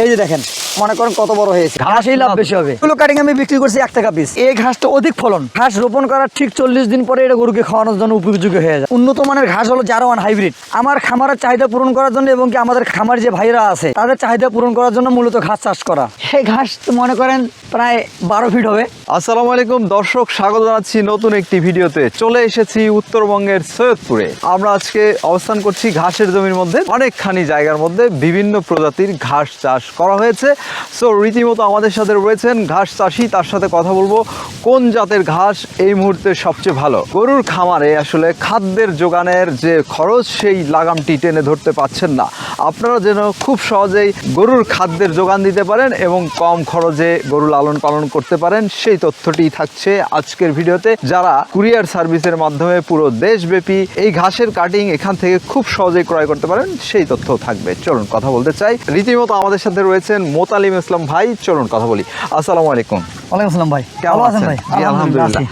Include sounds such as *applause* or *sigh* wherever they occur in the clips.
এই যে দেখেন মনে করেন কত বড় হয়েছে। ঘাসই লাভ বেশি হবে। এগুলো কাটিং আমি বিক্রি করছি এক টাকা পিস এই ঘাসটা অধিক ফলন। ঘাস রোপণ করার ঠিক চল্লিশ দিন পরে এটা গরুকে খাওয়ানোর জন্য উপযোগী হয়ে যায়। উন্নত মানের ঘাস হলো জারো ওয়ান হাইব্রিড। আমার খামারের চাহিদা পূরণ করার জন্য এবং কি আমাদের খামার যে ভাইরা আছে তাদের চাহিদা পূরণ করার জন্য মূলত ঘাস চাষ করা। সেই ঘাস তো মনে করেন প্রায় বারো ফিট হবে। আসসালামু আলাইকুম দর্শক স্বাগত জানাচ্ছি নতুন একটি ভিডিওতে। চলে এসেছি উত্তরবঙ্গের সৈয়দপুরে। আমরা আজকে অবস্থান করছি ঘাসের জমির মধ্যে অনেকখানি জায়গার মধ্যে বিভিন্ন প্রজাতির ঘাস চাষ করা হয়েছে। সো রীতিমতো আমাদের সাথে রয়েছেন ঘাস চাষি। তার সাথে কথা বলব, কোন জাতের ঘাস এই মুহূর্তে সবচেয়ে ভালো? গরুর খামারে আসলে খাদ্যের যোগানের যে খরচ, সেই লাগামটি টেনে ধরতে পারছেন না। আপনারা যেন খুব সহজেই গরুর খাদ্যের যোগান দিতে পারেন এবং কম খরচে গরু লালন পালন করতে পারেন সেই তথ্যটি থাকছে আজকের ভিডিওতে। যারা কুরিয়ার সার্ভিসের মাধ্যমে পুরো দেশব্যাপী এই ঘাসের কাটিং এখান থেকে খুব সহজেই ক্রয় করতে পারেন সেই তথ্য থাকবে। চলুন কথা বলতে চাই। রীতিমতো আমাদের সাথে রয়েছেন মোতালিম ইসলাম ভাই। চলুন কথা বলি। আসসালামু আলাইকুম। ওয়ালাইকুম আসসালাম ভাই। কেমন আছেন? ভাই? জি, আলহামদুলিল্লাহ।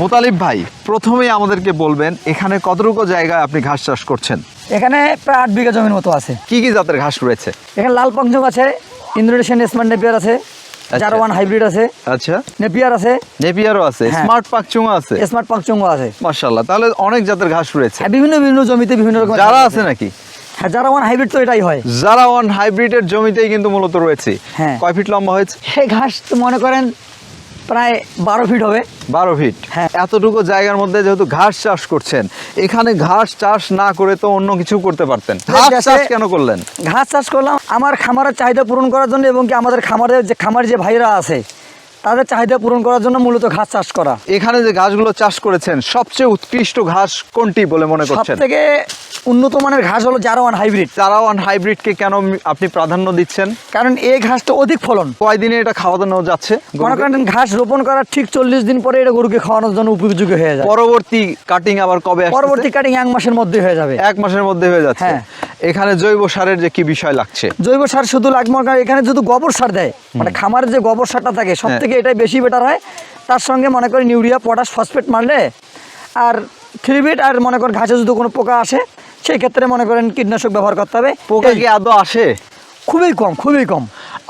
মোতালিব ভাই প্রথমেই আমাদেরকে বলবেন এখানে কতটুকু জায়গায় আপনি ঘাস চাষ করছেন? এখানে প্রায় আট বিঘা জমির মতো আছে। কি কি জাতের ঘাস রয়েছে? এখানে লাল পঞ্চম আছে ইন্দোনেশিয়ান স্মার্ট নেপিয়ার আছে জারওয়ান হাইব্রিড আছে আচ্ছা। নেপিয়ার আছে। নেপিয়ারও আছে হ্যাঁ। স্মার্ট আছে। স্মার্ট আছে। মাশাআল্লাহ তাহলে অনেক জাতের ঘাস রয়েছে। হ্যাঁ, বিভিন্ন বিভিন্ন জমিতে বিভিন্ন রকম যারা আছে নাকি? হ্যাঁ যারা ওয়ান হাইব্রিড তো এটাই হয়। যারা ওয়ান হাইব্রিডের জমিতেই কিন্তু মূলত রয়েছে। হ্যাঁ। কয় ফিট লম্বা হয়েছে? সেই ঘাস তো মনে করেন প্রায় বারো ফিট হবে। বারো ফিট হ্যাঁ। এতটুকু জায়গার মধ্যে যেহেতু ঘাস চাষ করছেন এখানে ঘাস চাষ না করে তো অন্য কিছু করতে পারতেন। ঘাস চাষ কেন করলেন? ঘাস চাষ করলাম আমার খামারের চাহিদা পূরণ করার জন্য এবং কি আমাদের খামারের যে খামার যে ভাইরা আছে তাদের চাহিদা পূরণ করার জন্য মূলত ঘাস চাষ করা। এখানে যে ঘাসগুলো চাষ করেছেন সবচেয়ে উৎকৃষ্ট ঘাস কোনটি বলে মনে করছেন? থেকে উন্নত মানের ঘাস হলো জারো ওয়ান হাইব্রিড। যারা ওয়ান হাইব্রিডকে কেন আপনি প্রাধান্য দিচ্ছেন? কারণ এই ঘাসটা অধিক ফলন। কয়দিনে এটা খাওয়ানো যাচ্ছে? মনে করেন ঘাস রোপণ করার ঠিক চল্লিশ দিন পরে এটা গরুকে খাওয়ানোর জন্য উপযোগী হয়ে যায়। পরবর্তী কাটিং আবার কবে পরবর্তী কাটিং এক মাসের মধ্যে হয়ে যাবে। এক মাসের মধ্যে হয়ে যাচ্ছে। হ্যাঁ। এখানে জৈব সারের যে কি বিষয় লাগছে? জৈব সার শুধু লাগবে এখানে যদি গোবর সার দেয়। মানে খামারের যে গোবর সারটা থাকে সব হ্যাঁ। থেকে এটাই বেশি বেটার হয়। তার সঙ্গে মনে করেন ইউরিয়া পটাশ ফসফেট মারলে আর থ্রিবিট আর মনে করেন ঘাসে যদি কোনো পোকা আসে সেই ক্ষেত্রে মনে করেন কীটনাশক ব্যবহার করতে হবে। পোকা কি আদৌ আসে? খুবই কম খুবই কম।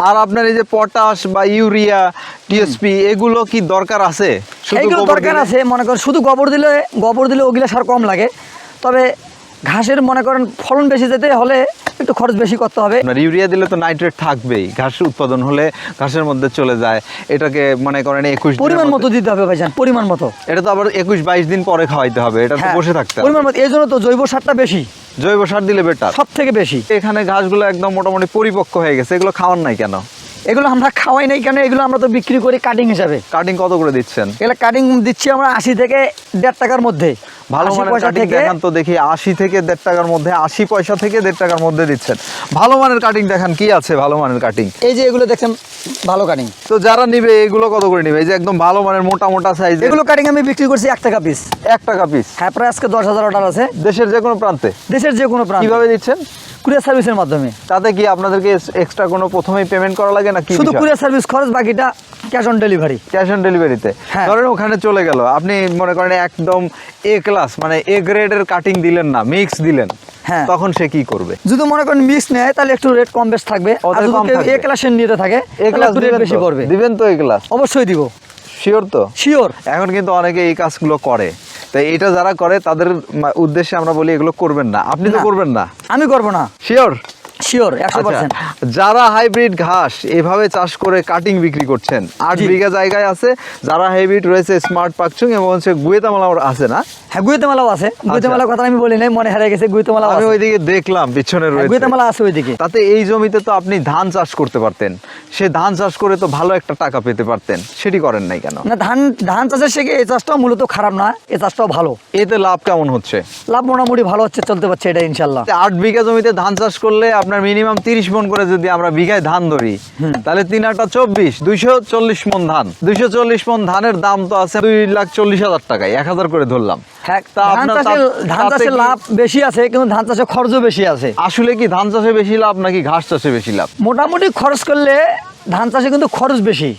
আর আপনার এই যে পটাশ বা ইউরিয়া টিএসপি এগুলো কি দরকার আছে? গোবর দরকার আছে মনে করেন শুধু গোবর দিলে গোবর দিলে ওগুলো সার কম লাগে। তবে ঘাসের মনে করেন ফলন বেশি যেতে হলে একটু খরচ বেশি করতে হবে। আপনার ইউরিয়া দিলে তো নাইট্রেট থাকবেই। ঘাস উৎপাদন হলে ঘাসের মধ্যে চলে যায়। এটাকে মনে করেন একুশ পরিমাণ মতো দিতে হবে ভাইজান পরিমাণ মতো। এটা তো আবার একুশ বাইশ দিন পরে খাওয়াইতে হবে। এটা তো হ্যাঁ, বসে থাকতে পরিমাণ মতো। এই জন্য তো জৈব সারটা বেশি। জৈব সার দিলে বেটার সব থেকে বেশি। এখানে ঘাসগুলো একদম মোটামুটি পরিপক্ক হয়ে গেছে। এগুলো খাওয়ার নাই কেন? এগুলো আমরা খাওয়াই নাই কেন? এগুলো আমরা তো বিক্রি করি কাটিং হিসাবে। কাটিং কত করে দিচ্ছেন? এগুলো কাটিং দিচ্ছি আমরা আশি থেকে দেড় টাকার মধ্যে। ভালো মানের পয়সা থেকে দেখান তো দেখি আশি থেকে দেড় টাকার মধ্যে আশি পয়সা থেকে দেড় টাকার মধ্যে দিচ্ছেন। ভালো মানের কাটিং দেখান কি আছে ভালো মানের কাটিং এই যে এগুলো দেখছেন ভালো কাটিং তো যারা নিবে এগুলো কত করে নিবে? এই যে একদম ভালো মানের মোটা মোটা সাইজ এগুলো কাটিং আমি বিক্রি করছি এক টাকা পিস এক টাকা পিস হ্যাঁ প্রায় আজকে দশ হাজার অর্ডার আছে। দেশের যে কোনো প্রান্তে। দেশের যে কোনো প্রান্ত। কীভাবে দিচ্ছেন? কুরিয়ার সার্ভিসের মাধ্যমে। তাতে কি আপনাদেরকে এক্সট্রা কোনো প্রথমেই পেমেন্ট করা লাগে না কি শুধু কুরিয়ার সার্ভিস খরচ বাকিটা cash on delivery cash on ডেলিভারিতে। ধরেন ওখানে চলে গেল। আপনি মনে করেন একদম এ ক্লাস মানে এ গ্রেডের কাটিং দিলেন না মিক্স দিলেন। হ্যাঁ। তখন সে কি করবে? যদি মনে করেন মিক্স নেয় তাহলে একটু রেট কম বেশ থাকবে। এ ক্লাসের নিতে থাকে এ ক্লাস রেট বেশি? পড়বে। দিবেন তো এই ক্লাস অবশ্যই দিব। শিওর তো? শিওর এখন কিন্তু অনেকে এই কাজগুলো করে। তাই এটা যারা করে তাদের উদ্দেশ্যে আমরা বলি এগুলো করবেন না। আপনি তো করবেন না। আমি করব না। শিওর শিওর একশো আচ্ছা, পার্সেন্ট যারা হাইব্রিড ঘাস এভাবে চাষ করে কাটিং বিক্রি করছেন আট বিঘা জায়গায় আছে যারা হাইব্রিড রয়েছে স্মার্ট পাকচুং এবং হচ্ছে গুয়েতামালা আছে না? হ্যাঁ গুয়েতেমালাও আছে। গুয়েতেমালার কথা আমি বলি নাই মনে হারিয়ে গেছে গুয়েতেমালাও আমি ওইদিকে দেখলাম পিছনে রয়েছে। গুয়েতেমালা আছে ওইদিকে। তাতে এই জমিতে তো আপনি ধান চাষ করতে পারতেন। সে ধান চাষ করে তো ভালো একটা টাকা পেতে পারতেন। সেটি করেন নাই কেন? না ধান ধান চাষের থেকে এই চাষটাও মূলত খারাপ না? এই চাষটাও ভালো। এতে লাভ কেমন হচ্ছে? লাভ মোটামুটি ভালো হচ্ছে চলতে পারছে এটা ইনশাল্লাহ। আট বিঘা জমিতে ধান চাষ করলে আপনার মিনিমাম তিরিশ মন করে যদি আমরা বিঘায় ধান ধরি তাহলে তিন আটটা চব্বিশ দুইশো চল্লিশ মন ধান। দুইশো চল্লিশ মন ধানের দাম তো আছে দুই লাখ চল্লিশ হাজার টাকায় এক হাজার করে ধরলাম। ধান চাষে তা- ধান তাতে চাষে কি- লাভ বেশি আছে কিন্তু ধান চাষে খরচও বেশি আছে। আসলে কি ধান চাষে বেশি লাভ নাকি ঘাস চাষে বেশি লাভ? মোটামুটি খরচ করলে ধান চাষে কিন্তু খরচ বেশি।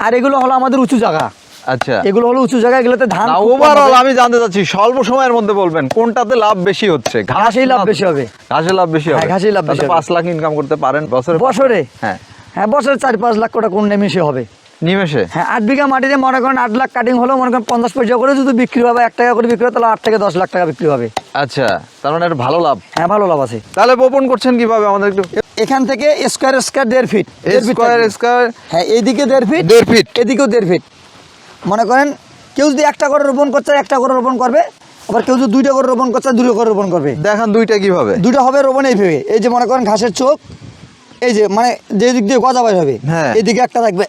আর এগুলো হলো আমাদের উঁচু জায়গা। আচ্ছা। এগুলো হলো উঁচু জায়গা এগুলোতে ধান ওভারঅল আমি জানতে চাচ্ছি স্বল্প সময়ের মধ্যে বলবেন কোনটাতে লাভ বেশি হচ্ছে? ঘাসেই লাভ বেশি হবে। ঘাসে লাভ বেশি হবে? হ্যাঁ, ঘাসেই লাভ বেশি পাঁচ লাখ ইনকাম করতে পারেন বছরে? বছরে? হ্যাঁ। হ্যাঁ বছরে চার পাঁচ লাখ টাকা কোন নিমিশে হবে? নিমেষে? হ্যাঁ আট বিঘা মাটিতে মনে করেন আট লাখ কাটিং হলেও মনে করেন পঞ্চাশ পয়সা করে যদি বিক্রি হবে এক টাকা করে বিক্রি হবে তাহলে আট থেকে দশ লাখ টাকা বিক্রি হবে। আচ্ছা তার মানে এটা ভালো লাভ। হ্যাঁ ভালো লাভ আছে। তাহলে বপন করছেন কীভাবে আমাদের একটু? এখান থেকে স্কোয়ার স্কোয়ার দেড় ফিট স্কোয়ার স্কোয়ার হ্যাঁ এইদিকে দেড় ফিট দেড় ফিট এদিকেও দেড় ফিট মনে করেন কেউ যদি একটা করে রোপণ করছে একটা করে রোপণ করবে আবার কেউ যদি দুইটা করে রোপণ করছে দুটো করে রোপণ করবে। দেখেন দুইটা কীভাবে? দুটো হবে রোপণ এইভাবে এই যে মনে করেন ঘাসের চোখ এই যে মানে যে দিক দিয়ে গজা বাইর হবে হ্যাঁ। এদিকে একটা থাকবে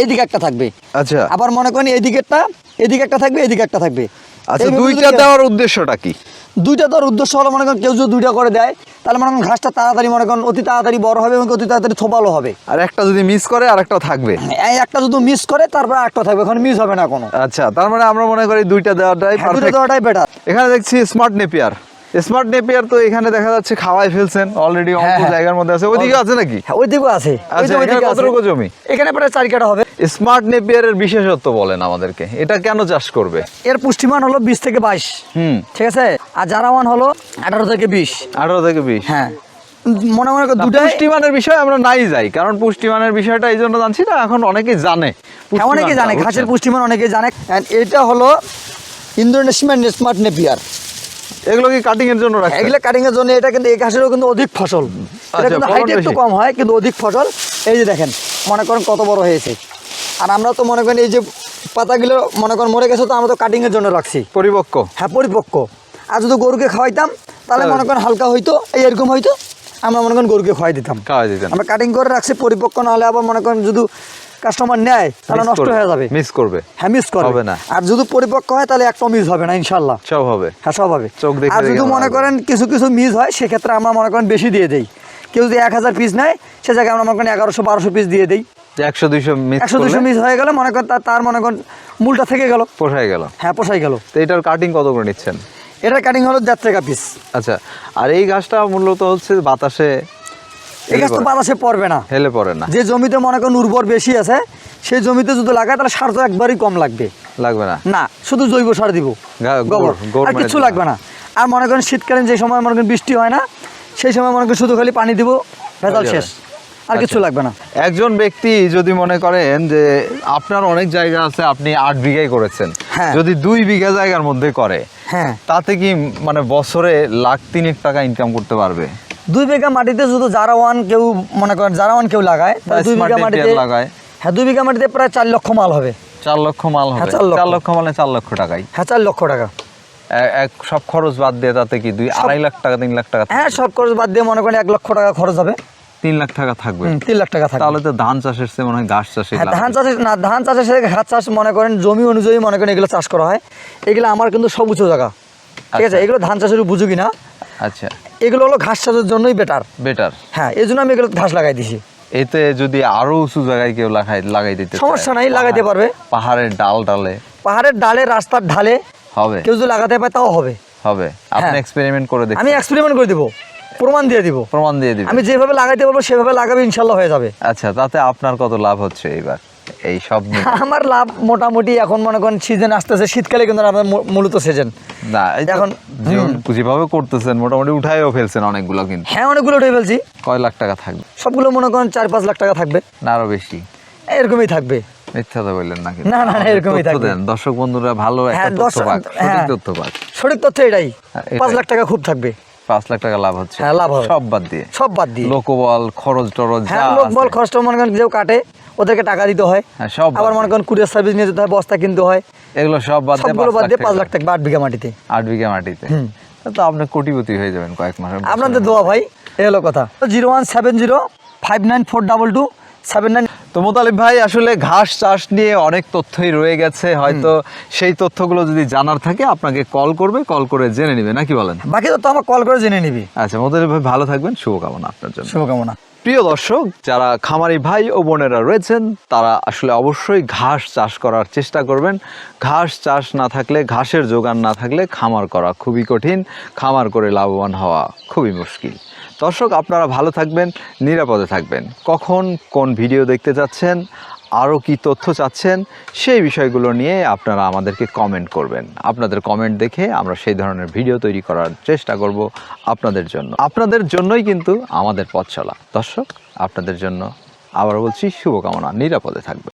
এইদিকে একটা থাকবে। আচ্ছা। আবার মনে করেন এইদিকেরটা এদিকে একটা থাকবে এদিকে একটা থাকবে। আচ্ছা দুইটা দেওয়ার উদ্দেশ্যটা কি? দুইটা তোর উদ্দেশ্য হলো মনে করেন কেউ যদি দুইটা করে দেয় তাহলে মনে করেন ঘাসটা তাড়াতাড়ি মনে করেন অতি তাড়াতাড়ি বড় হবে এবং অতি তাড়াতাড়ি থোপালো হবে। আর একটা যদি মিস করে আর একটা থাকবে। এই একটা যদি মিস করে তারপর একটা থাকবে এখন মিস হবে না কোনো। আচ্ছা তার মানে আমরা মনে করি দুইটা দেওয়াটাই হ্যাঁ, দুইটা দেওয়াটাই বেটার এখানে দেখছি স্মার্ট নেপিয়ার। স্মার্ট নেপিয়ার তো এখানে দেখা যাচ্ছে খাওয়াই ফেলছেন অলরেডি অল্প হ্যাঁ। জায়গার মধ্যে আছে। ওইদিকে আছে নাকি? হ্যাঁ আছে। ওই আচ্ছা, ওইদিকে এখানে আছে। কতটুকু জমি? এখানে প্রায় চার কাটা হবে। স্মার্ট নেপিয়ারের বিশেষত্ব বলেন আমাদেরকে এটা কেন চাষ করবে? এর পুষ্টিমান হলো বিশ থেকে বাইশ। হুম। ঠিক আছে? আর জারাওয়ান হলো আঠারো থেকে বিশ। আঠারো থেকে বিশ। হ্যাঁ। মনে মনে দুটাই পুষ্টিমানের বিষয়ে আমরা নাই যাই কারণ পুষ্টিমানের বিষয়টা এই জন্য জানছি না এখন অনেকেই জানে। হ্যাঁ অনেকে জানে ঘাসের পুষ্টিমান অনেকে জানে। এটা হলো ইন্দোনেশিয়ান স্মার্ট নেপিয়ার এগুলো কি কাটিং এর জন্য? এগুলো কাটিং এর জন্য এটা কিন্তু এই ঘাসেরও কিন্তু অধিক ফসল। এটা আচ্ছা, কিন্তু হাইট একটু কম হয় কিন্তু অধিক ফসল। এই যে দেখেন মনে করেন কত বড় হয়েছে। আর আমরা তো মনে করেন এই যে পাতাগুলো মনে করেন মরে গেছে তো আমরা তো কাটিং এর জন্য রাখছি। পরিপক্ক। হ্যাঁ পরিপক্ক। আর যদি গরুকে খাওয়াইতাম তাহলে তাহলে- মনে করেন হালকা হইতো এই এরকম হইতো আমরা মনে করেন গরুকে খাওয়াই দিতাম। খাওয়াই দিতেন। আমরা কাটিং করে রাখছি পরিপক্ক না হলে আবার মনে করেন যদি কাস্টমার নেয় তাহলে নষ্ট হয়ে যাবে। মিস করবে। হ্যাঁ মিস করবে হবে না। আর যদি পরিপক্ক হয় তাহলে একটা মিস হবে না ইনশাল্লাহ সব হবে। হ্যাঁ সব হবে। চোখ দেখে আর যদি মনে করেন কিছু কিছু মিস হয় সেক্ষেত্রে আমরা মনে করেন বেশি দিয়ে দেই। কেউ যদি এক হাজার পিস নেয় সে জায়গায় আমরা মনে করেন এগারোশো বারোশো পিস দিয়ে দিই। একশো দুইশো মিস একশো দুশো মিস হয়ে গেলে মনে করেন তার- তার মনে করেন মূলটা থেকে গেল। পোষায় গেল। হ্যাঁ পোষাই গেল। তো এটার কাটিং কত করে নিচ্ছেন? এটার কাটিং হলো দেড় টাকা পিস আচ্ছা আর এই গাছটা মূলত হচ্ছে বাতাসে এই গাছ তো বাতাসে পড়বে না। হেলে পড়ে না। যে জমিতে মনে করেন উর্বর বেশি আছে সেই জমিতে যদি লাগায় তাহলে সার তো একবারই কম লাগবে। লাগবে না? না শুধু জৈব সার দিব। গোবর। আর কিছু লাগবে না। আর মনে করেন শীতকালীন যে সময় মনে করেন বৃষ্টি হয় না সেই সময় মনে করেন শুধু খালি পানি দিব ভেজাল শেষ। আর কিছু আচ্ছা। লাগবে না। একজন ব্যক্তি যদি মনে করেন যে আপনার অনেক জায়গা আছে আপনি আট বিঘাই করেছেন। হ্যাঁ। যদি দুই বিঘা জায়গার মধ্যে করে হ্যাঁ। তাতে কি মানে বছরে লাখ তিনেক টাকা ইনকাম করতে পারবে? দুই বিঘা মাটিতে শুধু জারাওয়ান কেউ মনে করেন জারাওয়ান কেউ লাগায় দুই বিঘা মাটিতে লাগায়। হ্যাঁ দুই বিঘা মাটিতে প্রায় চার লক্ষ মাল হবে। চার লক্ষ মাল হবে। হ্যাঁ, চার লক্ষ। চার লক্ষ মানে চার লক্ষ টাকাই। হ্যাঁ চার লক্ষ টাকা। এক সব খরচ বাদ দিয়ে তাতে কি দুই আড়াই লাখ টাকা তিন লাখ টাকা হ্যাঁ সব খরচ বাদ দিয়ে মনে করেন এক লক্ষ টাকা খরচ হবে। তিন লাখ টাকা থাকবে। তিন লাখ টাকা থাকবে। তাহলে তো ধান চাষের চেয়ে মনে হয় ঘাস চাষে হ্যাঁ ধান না ধান চাষের সাথে ঘাস চাষ মনে করেন জমি অনুযায়ী মনে করেন এগুলো চাষ করা হয়। এগুলো আমার কিন্তু সব উঁচু জায়গা। ঠিক আছে আচ্ছা। এগুলো ধান চাষের উপযোগী না। আচ্ছা। এগুলো হলো ঘাস চাষের জন্যই বেটার বেটার হ্যাঁ এই জন্য আমি এগুলো ঘাস লাগাই দিছি। এতে যদি আরও উঁচু জায়গায় কেউ লাগাই লাগাই দিতে সমস্যা নাই, লাগাইতে পারবে। পাহাড়ের ডাল ডালে। পাহাড়ের ডালে রাস্তার ঢালে হবে। কেউ যদি লাগাতে পারে তাও হবে। হবে। আপনি হ্যাঁ। এক্সপেরিমেন্ট করে দেখুন। আমি এক্সপেরিমেন্ট করে দিব। প্রমাণ দিয়ে দিব। প্রমাণ দিয়ে দিব আমি যেভাবে লাগাইতে বলব সেভাবে লাগাবে ইনশাল্লাহ হয়ে যাবে। আচ্ছা তাতে আপনার কত লাভ হচ্ছে এইবার? এই সব *laughs* আমার লাভ মোটামুটি এখন মনে করেন সিজন আসতেছে শীতকালে কিন্তু মূলত সিজন না এখন- যেভাবে করতেছেন মোটামুটি উঠাইও ফেলছেন অনেকগুলো কিন্তু। হ্যাঁ অনেকগুলো উঠে ফেলছি। কয় লাখ টাকা থাকবে? সবগুলো মনে করেন চার পাঁচ লাখ টাকা থাকবে। না আরও বেশি। এরকমই থাকবে। বললেন না না, এরকমই থাকবে। দর্শক বন্ধুরা ভালো একটা হ্যাঁ, তথ্য পাক সঠিক হ্যাঁ। তথ্য পাক। সঠিক তথ্য এটাই। হ্যাঁ, পাঁচ লাখ টাকা খুব থাকবে। পাঁচ লাখ টাকা লাভ হচ্ছে। হ্যাঁ, লাভ হবে। সব বাদ দিয়ে। সব বাদ দিয়ে। লোকবল খরচ টরচ হ্যাঁ লোক বল আছে। মনে করেন কেউ কাটে। ওদেরকে টাকা দিতে হয়। হ্যাঁ, সব আবার মনে করেন কুরিয়ার সার্ভিস নিয়ে যেতে হয় বস্তা কিনতে হয়। এগুলো সব বাদ দিয়ে সবগুলো বাদ দিয়ে পাঁচ লাখ টাকা টাকা আট বিঘা মাটিতে। আট বিঘা মাটিতে। তো আপনি কোটিপতি হয়ে যাবেন কয়েক মধ্যে। আপনাদের দোয়া ভাই এই হলো কথা। Zero one seven zero five nine four double two seven nine তো মোতালিব ভাই আসলে ঘাস চাষ নিয়ে অনেক তথ্যই রয়ে গেছে। হয়তো সেই তথ্যগুলো যদি জানার থাকে আপনাকে কল করবে কল করে জেনে নিবে। নাকি বলেন? বাকি তো আমার কল করে জেনে নিবি। আচ্ছা মোতালিব ভাই ভালো থাকবেন। শুভকামনা আপনার জন্য। শুভকামনা। প্রিয় দর্শক, যারা খামারি ভাই ও বোনেরা রয়েছেন, তারা আসলে অবশ্যই ঘাস চাষ করার চেষ্টা করবেন। ঘাস চাষ না থাকলে, ঘাসের যোগান না থাকলে খামার করা খুবই কঠিন, খামার করে লাভবান হওয়া খুবই মুশকিল। দর্শক, আপনারা ভালো থাকবেন, নিরাপদে থাকবেন। কখন কোন ভিডিও দেখতে যাচ্ছেন আরও কি তথ্য চাচ্ছেন সেই বিষয়গুলো নিয়ে আপনারা আমাদেরকে কমেন্ট করবেন। আপনাদের কমেন্ট দেখে আমরা সেই ধরনের ভিডিও তৈরি করার চেষ্টা করব আপনাদের জন্য। আপনাদের জন্যই কিন্তু আমাদের পথ চলা। দর্শক, আপনাদের জন্য আবার বলছি, শুভকামনা। নিরাপদে থাকবে